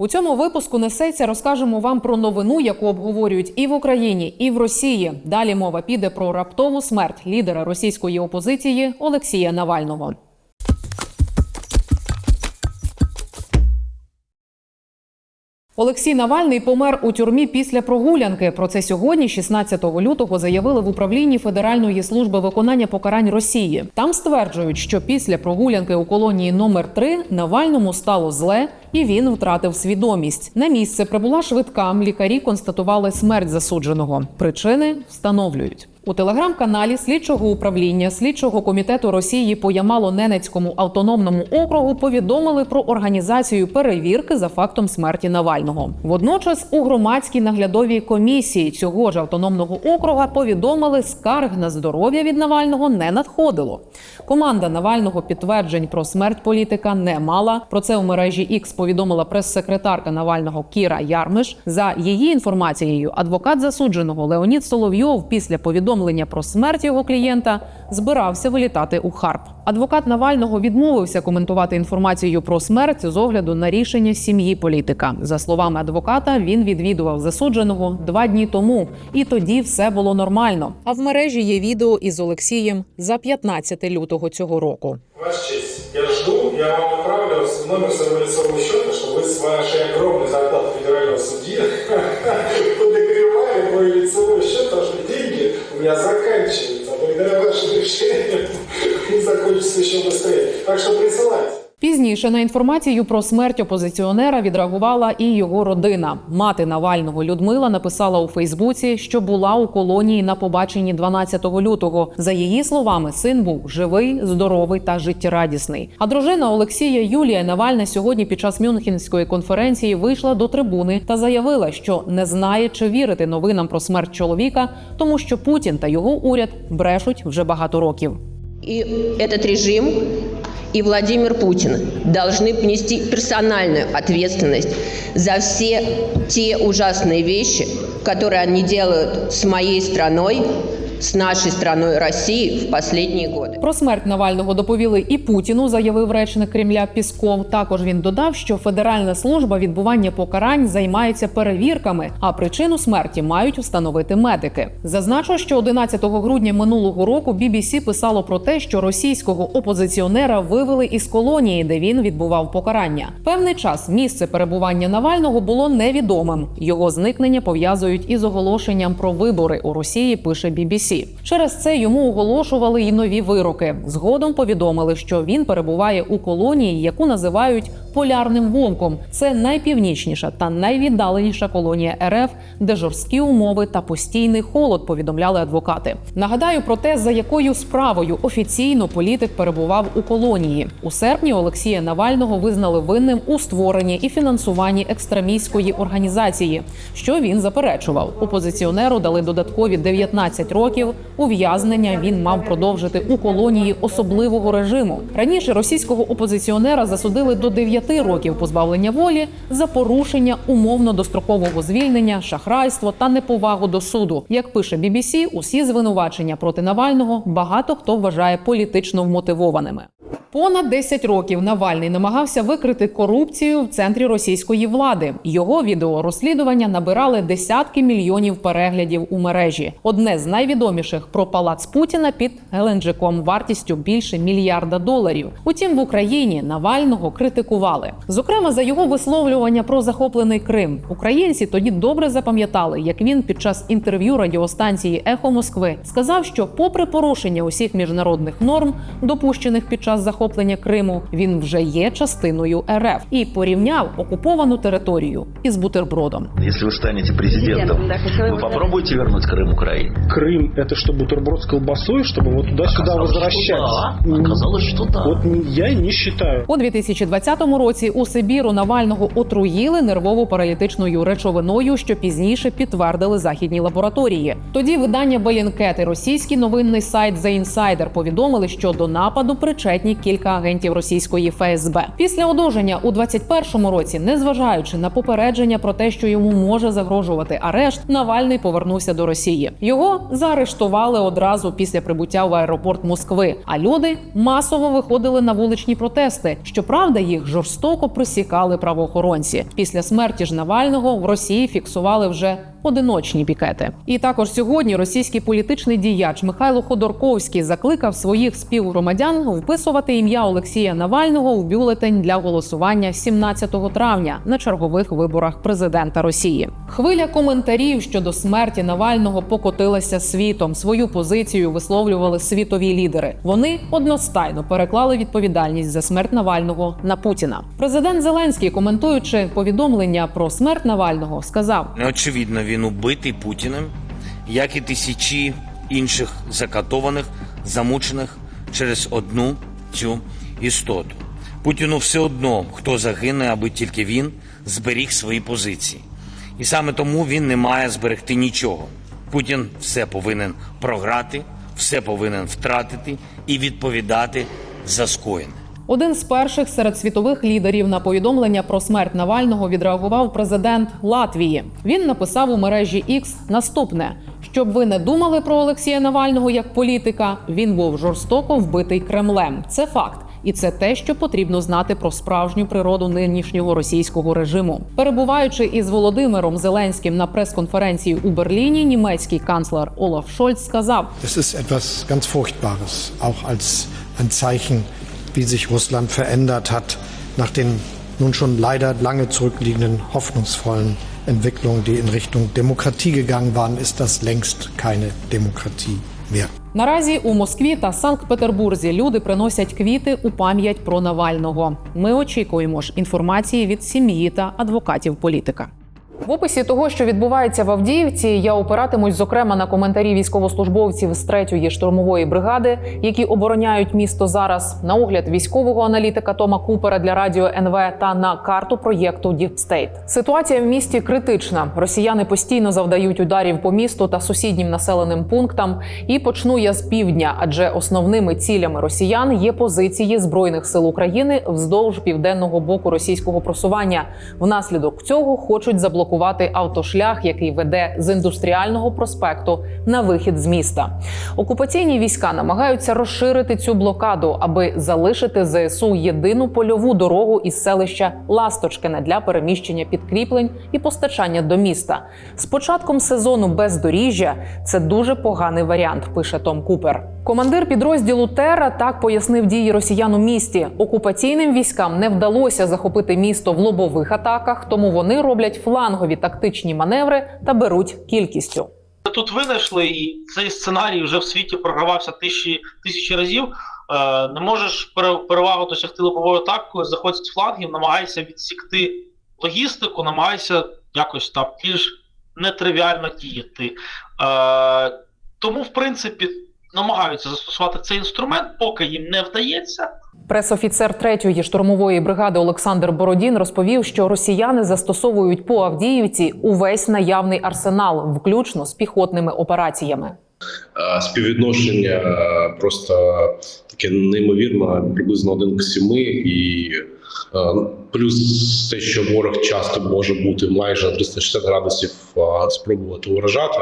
У цьому випуску несеться розкажемо вам про новину, яку обговорюють і в Україні, і в Росії. Далі мова піде про раптову смерть лідера російської опозиції Олексія Навального. Олексій Навальний помер у тюрмі після прогулянки. Про це сьогодні, 16 лютого, заявили в управлінні Федеральної служби виконання покарань Росії. Там стверджують, що після прогулянки у колонії номер 3 Навальному стало зле. І він втратив свідомість. На місце прибула швидка. Лікарі констатували смерть засудженого. Причини встановлюють. У телеграм-каналі слідчого управління слідчого комітету Росії по Ямало-Ненецькому автономному округу повідомили про організацію перевірки за фактом смерті Навального. Водночас у громадській наглядовій комісії цього ж автономного округа повідомили, скарг на здоров'я від Навального не надходило. Команда Навального підтверджень про смерть політика не мала. Про це у мережі X повідомила прес-секретарка Навального Кіра Ярмиш. За її інформацією, адвокат засудженого Леонід Соловйов після повідомлення про смерть його клієнта збирався вилітати у Харп. Адвокат Навального відмовився коментувати інформацію про смерть з огляду на рішення сім'ї політика. За словами адвоката, він відвідував засудженого два дні тому, і тоді все було нормально. А в мережі є відео із Олексієм за 15 лютого цього року. Ваша честь, я жду, я вам направлю номер своего лицевого счета, чтобы вы с вашей огромной зарплаты федерального судьи подогревали мой лицевой счет, потому что деньги у меня заканчиваются. А благодаря вашим решениям они закончатся еще быстрее. Так что присылайте. Пізніше на інформацію про смерть опозиціонера відреагувала і його родина. Мати Навального Людмила написала у Фейсбуці, що була у колонії на побаченні 12 лютого. За її словами, син був живий, здоровий та життєрадісний. А дружина Олексія Юлія Навальна сьогодні під час Мюнхенської конференції вийшла до трибуни та заявила, що не знає, чи вірити новинам про смерть чоловіка, тому що Путін та його уряд брешуть вже багато років. И этот режим и Владимир Путин должны понести персональную ответственность за все те ужасные вещи, которые они делают с моей страной, с нашей страной России в последние годы. Про смерть Навального доповіли і Путіну, заявив речник Кремля Пісков. Також він додав, що Федеральна служба відбування покарань займається перевірками, а причину смерті мають встановити медики. Зазначу, що 11 грудня минулого року BBC писало про те, що російського опозиціонера вивели із колонії, де він відбував покарання. Певний час місце перебування Навального було невідомим. Його зникнення пов'язують із оголошенням про вибори у Росії. Пише BBC. Через це йому оголошували й нові вироки. Згодом повідомили, що він перебуває у колонії, яку називають полярним вовком. Це найпівнічніша та найвіддаленіша колонія РФ, де жорсткі умови та постійний холод. Повідомляли адвокати. Нагадаю про те, за якою справою офіційно політик перебував у колонії. У серпні Олексія Навального визнали винним у створенні і фінансуванні екстремістської організації, що він заперечував. Опозиціонеру дали додаткові 19 років ув'язнення. Він мав продовжити у колонії особливого режиму. Раніше російського опозиціонера засудили до 9 років позбавлення волі за порушення умовно дострокового звільнення, шахрайство та неповагу до суду. Як пише BBC, усі звинувачення проти Навального багато хто вважає політично вмотивованими. Понад 10 років Навальний намагався викрити корупцію в центрі російської влади. Його відеорозслідування набирали десятки мільйонів переглядів у мережі. Одне з найвідоміших про палац Путіна під Геленджиком вартістю більше мільярда доларів. Утім, в Україні Навального критикували. Зокрема, за його висловлювання про захоплений Крим. Українці тоді добре запам'ятали, як він під час інтерв'ю радіостанції Ехо Москви сказав, що, попри порушення усіх міжнародних норм, допущених під час захоплення Криму, він вже є частиною РФ і порівняв окуповану територію із бутербродом. Если вы станете президентом, вы попробуете вернуть Крым Украине? Крым это что, бутерброд с колбасой, чтобы вот туда-сюда Оказалось, возвращать? что да. Оказалось, что да. Вот я не считаю. У 2020 році у Сибіру Навального отруїли нервово-паралітичною речовиною, що пізніше підтвердили західні лабораторії. Тоді видання Белінкет і російський новинний сайт The Insider повідомили, що до нападу причетні кілька агентів російської ФСБ. Після одужання у 21-му році, незважаючи на попередження про те, що йому може загрожувати арешт, Навальний повернувся до Росії. Його заарештували одразу після прибуття в аеропорт Москви. А люди масово виходили на вуличні протести. Щоправда, їх жорстоко присікали правоохоронці. Після смерті ж Навального в Росії фіксували вже одиночні пікети. І також сьогодні російський політичний діяч Михайло Ходорковський закликав своїх співгромадян вписувати ім'я Олексія Навального в бюлетень для голосування 17 травня на чергових виборах президента Росії. Хвиля коментарів щодо смерті Навального покотилася світом. Свою позицію висловлювали світові лідери. Вони одностайно переклали відповідальність за смерть Навального на Путіна. Президент Зеленський, коментуючи повідомлення про смерть Навального, сказав: Неочевидно, він убитий Путіним, як і тисячі інших закатованих, замучених через одну цю істоту. Путіну все одно, хто загине, аби тільки він зберіг свої позиції. І саме тому він не має зберегти нічого. Путін все повинен програти, все повинен втратити і відповідати за скоєне. Один з перших серед світових лідерів на повідомлення про смерть Навального відреагував президент Латвії. Він написав у мережі X наступне: щоб ви не думали про Олексія Навального як політика, він був жорстоко вбитий Кремлем. Це факт. І це те, що потрібно знати про справжню природу нинішнього російського режиму. Перебуваючи із Володимиром Зеленським на прес-конференції у Берліні, німецький канцлер Олаф Шольц сказав: ist etwas ganz Furchtbares, auch als ein Zeichen, wie sich Russland verändert hat nach den nun schon leider lange zurückliegenden hoffnungsvollen Entwicklungen, die in Richtung Demokratie gegangen waren, ist das längst keine Demokratie mehr. Наразі у Москві та Санкт-Петербурзі люди приносять квіти у пам'ять про Навального. Ми очікуємо ж інформації від сім'ї та адвокатів політика. В описі того, що відбувається в Авдіївці, я опиратимусь зокрема на коментарі військовослужбовців з 3-ї штурмової бригади, які обороняють місто зараз, на огляд військового аналітика Тома Купера для радіо НВ та на карту проєкту State. Ситуація в місті критична. Росіяни постійно завдають ударів по місту та сусіднім населеним пунктам. І почну я з півдня, адже основними цілями росіян є позиції збройних сил України вздовж південного боку російського просування. Внаслідок цього хочуть заблокувати автошлях, який веде з індустріального проспекту на вихід з міста. Окупаційні війська намагаються розширити цю блокаду, аби залишити ЗСУ єдину польову дорогу із селища Ласточкине для переміщення підкріплень і постачання до міста. З початком сезону бездоріжжя це дуже поганий варіант, пише Том Купер. Командир підрозділу Терра так пояснив дії росіян у місті. Окупаційним військам не вдалося захопити місто в лобових атаках, тому вони роблять флангові тактичні маневри та беруть кількістю. Тут винайшли, і цей сценарій вже в світі програвався тисячі тисячі разів. Е, не можеш пере- перевагу досягти лобовою атакою, заходять флангів, намагайся відсікти логістику, намагайся якось там більш нетривіально діяти. Е, тому, в принципі, намагаються застосувати цей інструмент, поки їм не вдається. Пресофіцер 3-ї штурмової бригади Олександр Бородін розповів, що росіяни застосовують по Авдіївці увесь наявний арсенал, включно з піхотними операціями. Співвідношення просто таке неймовірно, приблизно один к сіми, і плюс те, що ворог часто може бути майже на 360 градусів спробувати вражати,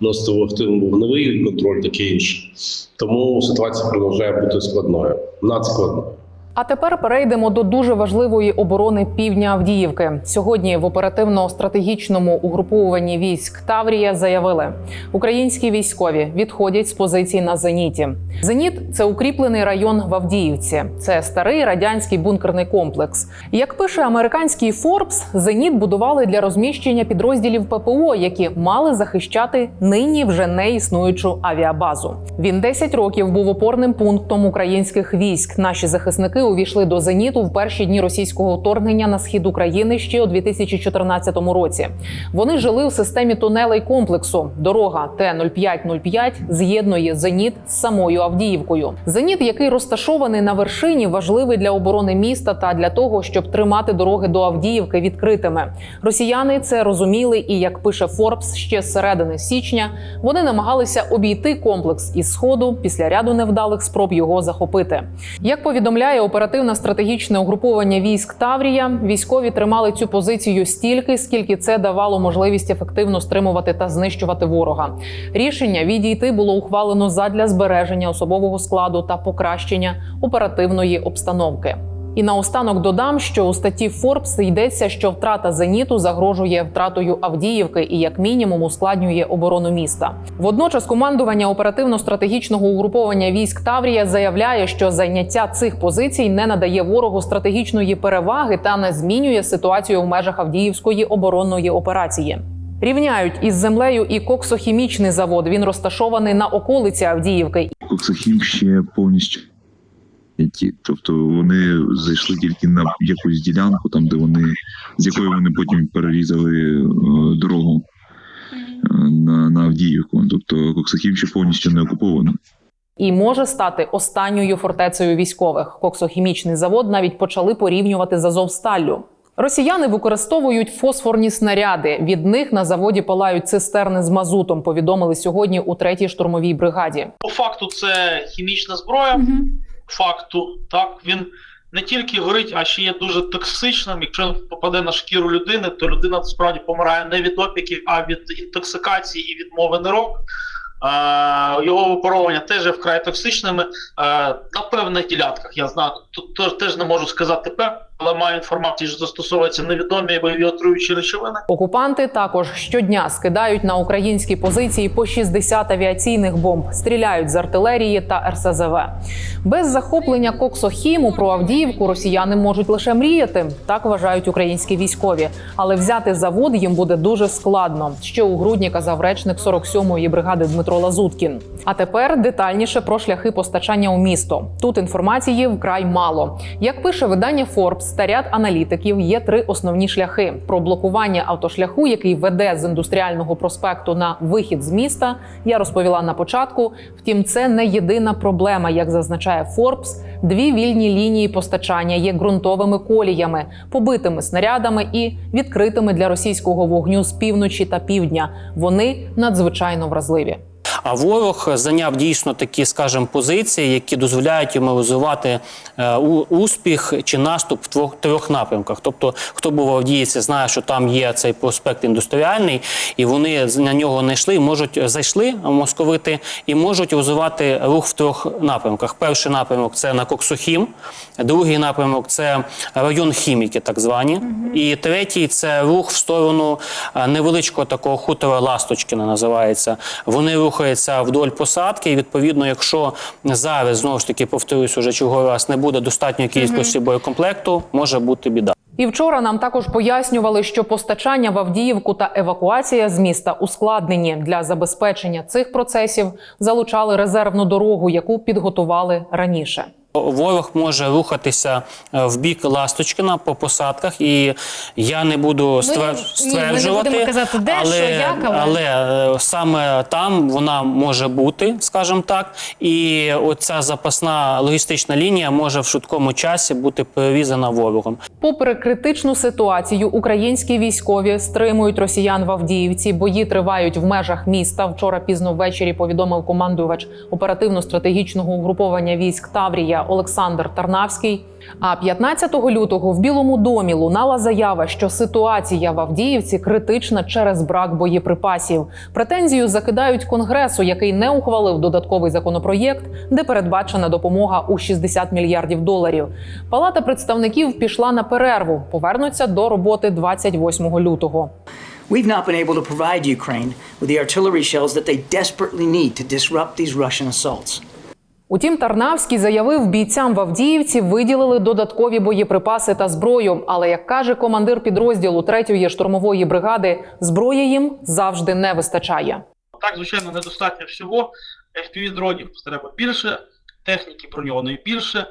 носити активний вогневий контроль, таке інше. Тому ситуація продовжує бути складною, надскладною. А тепер перейдемо до дуже важливої оборони півдня Авдіївки. Сьогодні в оперативно-стратегічному угруповуванні військ Таврія заявили, українські військові відходять з позицій на зеніті. Зеніт це укріплений район в Авдіївці. Це старий радянський бункерний комплекс. Як пише американський Форбс, зеніт будували для розміщення підрозділів ППО, які мали захищати нині вже не існуючу авіабазу. Він 10 років був опорним пунктом українських військ. Наші захисники увійшли до зеніту в перші дні російського вторгнення на схід України ще у 2014 році. Вони жили в системі тунелей комплексу. Дорога Т-0505 з'єднує зеніт з самою Авдіївкою. Зеніт, який розташований на вершині, важливий для оборони міста та для того, щоб тримати дороги до Авдіївки відкритими. Росіяни це розуміли, і як пише Форбс, ще з середини січня вони намагалися обійти комплекс із сходу після ряду невдалих спроб його захопити. Як повідомляє оперативно стратегічне угруповання військ Таврія, військові тримали цю позицію стільки, скільки це давало можливість ефективно стримувати та знищувати ворога. Рішення відійти було ухвалено задля збереження особового складу та покращення оперативної обстановки. І наостанок додам, що у статті Forbes йдеться, що втрата зеніту загрожує втратою Авдіївки і як мінімум ускладнює оборону міста. Водночас командування оперативно-стратегічного угруповання військ Таврія заявляє, що зайняття цих позицій не надає ворогу стратегічної переваги та не змінює ситуацію в межах Авдіївської оборонної операції. Рівняють із землею і коксохімічний завод. Він розташований на околиці Авдіївки Коксохім ще повністю. Ті. Тобто вони зайшли тільки на якусь ділянку, там де вони з якої вони потім перерізали е, дорогу е, на, на Авдіївку. Тобто Коксохім ще повністю не окуповано. і може стати останньою фортецею військових. Коксохімічний завод навіть почали порівнювати з Азовсталлю. Росіяни використовують фосфорні снаряди. Від них на заводі палають цистерни з мазутом. Повідомили сьогодні у третій штурмовій бригаді. По факту це хімічна зброя. Факту, так він не тільки горить, а ще є дуже токсичним. Якщо він попаде на шкіру людини, то людина справді помирає не від опіків, а від інтоксикації і відмови нирок. Е, його випаровування теж є вкрай токсичними. Е, на певних ділянках я знаю, тут теж- не можу сказати певно, але маю інформацію, що застосовуються невідомі бойові отруючі речовини. Окупанти також щодня скидають на українські позиції по 60 авіаційних бомб, стріляють з артилерії та РСЗВ. Без захоплення Коксохіму про Авдіївку росіяни можуть лише мріяти. Так вважають українські військові. Але взяти завод їм буде дуже складно. Ще у грудні казав речник 47-ї бригади Дмитро Лазуткін. А тепер детальніше про шляхи постачання у місто. Тут інформації вкрай мало. Як пише видання Forbes та ряд аналітиків, є три основні шляхи: про блокування автошляху, який веде з індустріального проспекту на вихід з міста. Я розповіла на початку. Втім, це не єдина проблема, як зазначає Forbes. Дві вільні лінії постачання є ґрунтовими коліями, побитими снарядами і відкритими для російського вогню з півночі та півдня. Вони надзвичайно вразливі. А ворог зайняв дійсно такі, скажімо, позиції, які дозволяють йому у- успіх чи наступ в двох трьох напрямках. Тобто, хто був в Авдіївці, знає, що там є цей проспект індустріальний, і вони на нього не йшли, можуть зайшли московити і можуть розвивати рух в трьох напрямках. Перший напрямок це на Коксохім, другий напрямок це район хіміки, так звані, і третій це рух в сторону е, невеличкого такого хутора Ласточкіна називається. Вони рухаються вдоль посадки. І відповідно, якщо зараз знову ж таки повторюсь, уже чого раз не буде достатньої кількості боєкомплекту, може бути біда. І вчора нам також пояснювали, що постачання в Авдіївку та евакуація з міста ускладнені для забезпечення цих процесів. Залучали резервну дорогу, яку підготували раніше. Ворог може рухатися е, в бік Ласточкина по посадках, і я не буду ні, не стверджувати, казати, де, але, що, як, але- але е, саме там вона може бути, скажімо так, і оця запасна логістична лінія може в швидкому часі бути перерізана ворогом. Попри критичну ситуацію, українські військові стримують росіян в Авдіївці. Бої тривають в межах міста. Вчора пізно ввечері повідомив командувач оперативно-стратегічного угруповання військ Таврія Олександр Тарнавський. А 15 лютого в Білому домі лунала заява, що ситуація в Авдіївці критична через брак боєприпасів. Претензію закидають конгресу, який не ухвалив додатковий законопроєкт, де передбачена допомога у 60 мільярдів доларів. Палата представників пішла на перерву. Повернуться до роботи 28 лютого. We've not been able to provide Ukraine with the artillery shells that they desperately need to disrupt these Russian assaults. Утім, Тарнавський заявив, бійцям в Авдіївці виділили додаткові боєприпаси та зброю. Але як каже командир підрозділу 3-ї штурмової бригади, зброї їм завжди не вистачає. Так, звичайно, недостатньо всього. FPV дронів треба більше, техніки броньованої більше.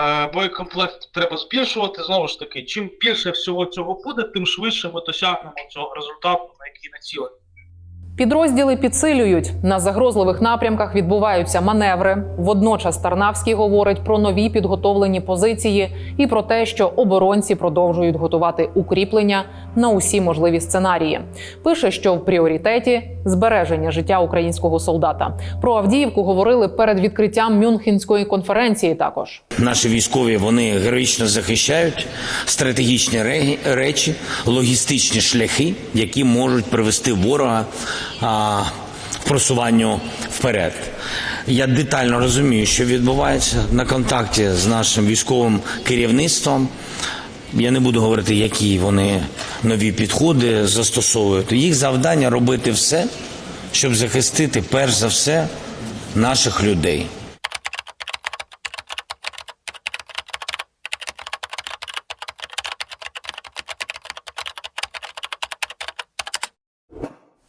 Е, Боєкомплект треба збільшувати. Знову ж таки, чим більше всього цього буде, тим швидше ми досягнемо цього результату, на який націлені. Підрозділи підсилюють на загрозливих напрямках. Відбуваються маневри. Водночас Тарнавський говорить про нові підготовлені позиції і про те, що оборонці продовжують готувати укріплення на усі можливі сценарії. Пише, що в пріоритеті збереження життя українського солдата. Про Авдіївку говорили перед відкриттям Мюнхенської конференції. Також Наші військові вони героїчно захищають стратегічні ре- речі, логістичні шляхи, які можуть привести ворога а, просуванню вперед. Я детально розумію, що відбувається на контакті з нашим військовим керівництвом. Я не буду говорити, які вони нові підходи застосовують. Їх завдання робити все, щоб захистити перш за все наших людей.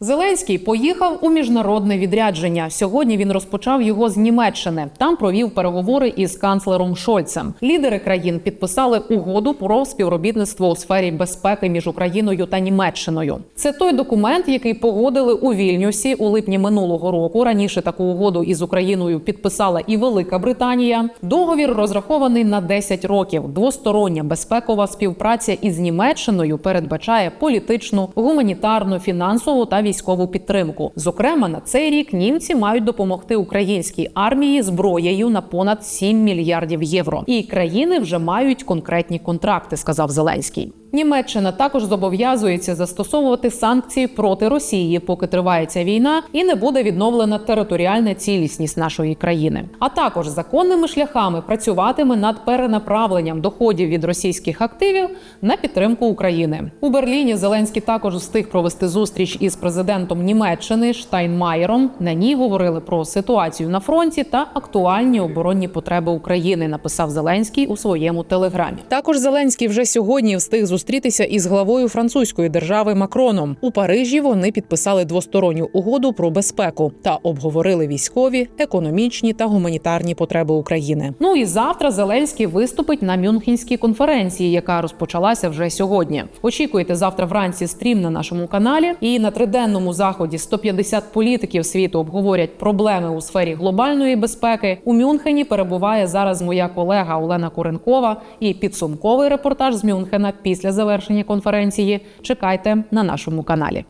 Зеленський поїхав у міжнародне відрядження. Сьогодні він розпочав його з Німеччини. Там провів переговори із канцлером Шольцем. Лідери країн підписали угоду про співробітництво у сфері безпеки між Україною та Німеччиною. Це той документ, який погодили у Вільнюсі у липні минулого року. Раніше таку угоду із Україною підписала і Велика Британія. Договір розрахований на 10 років. Двостороння безпекова співпраця із Німеччиною передбачає політичну, гуманітарну, фінансову та військову підтримку. Зокрема, на цей рік німці мають допомогти українській армії зброєю на понад 7 мільярдів євро. І країни вже мають конкретні контракти, сказав Зеленський. Німеччина також зобов'язується застосовувати санкції проти Росії, поки триває ця війна, і не буде відновлена територіальна цілісність нашої країни. А також законними шляхами працюватиме над перенаправленням доходів від російських активів на підтримку України. У Берліні Зеленський також встиг провести зустріч із президентом Німеччини Штайнмаєром. На ній говорили про ситуацію на фронті та актуальні оборонні потреби України. Написав Зеленський у своєму телеграмі. Також Зеленський вже сьогодні встиг зустрітися із главою французької держави Макроном. У Парижі вони підписали двосторонню угоду про безпеку та обговорили військові, економічні та гуманітарні потреби України. Ну і завтра Зеленський виступить на Мюнхенській конференції, яка розпочалася вже сьогодні. Очікуйте завтра вранці стрім на нашому каналі. І на триденному заході 150 політиків світу обговорять проблеми у сфері глобальної безпеки. У Мюнхені перебуває зараз моя колега Олена Куренкова. І підсумковий репортаж з Мюнхена після завершення конференції чекайте на нашому каналі.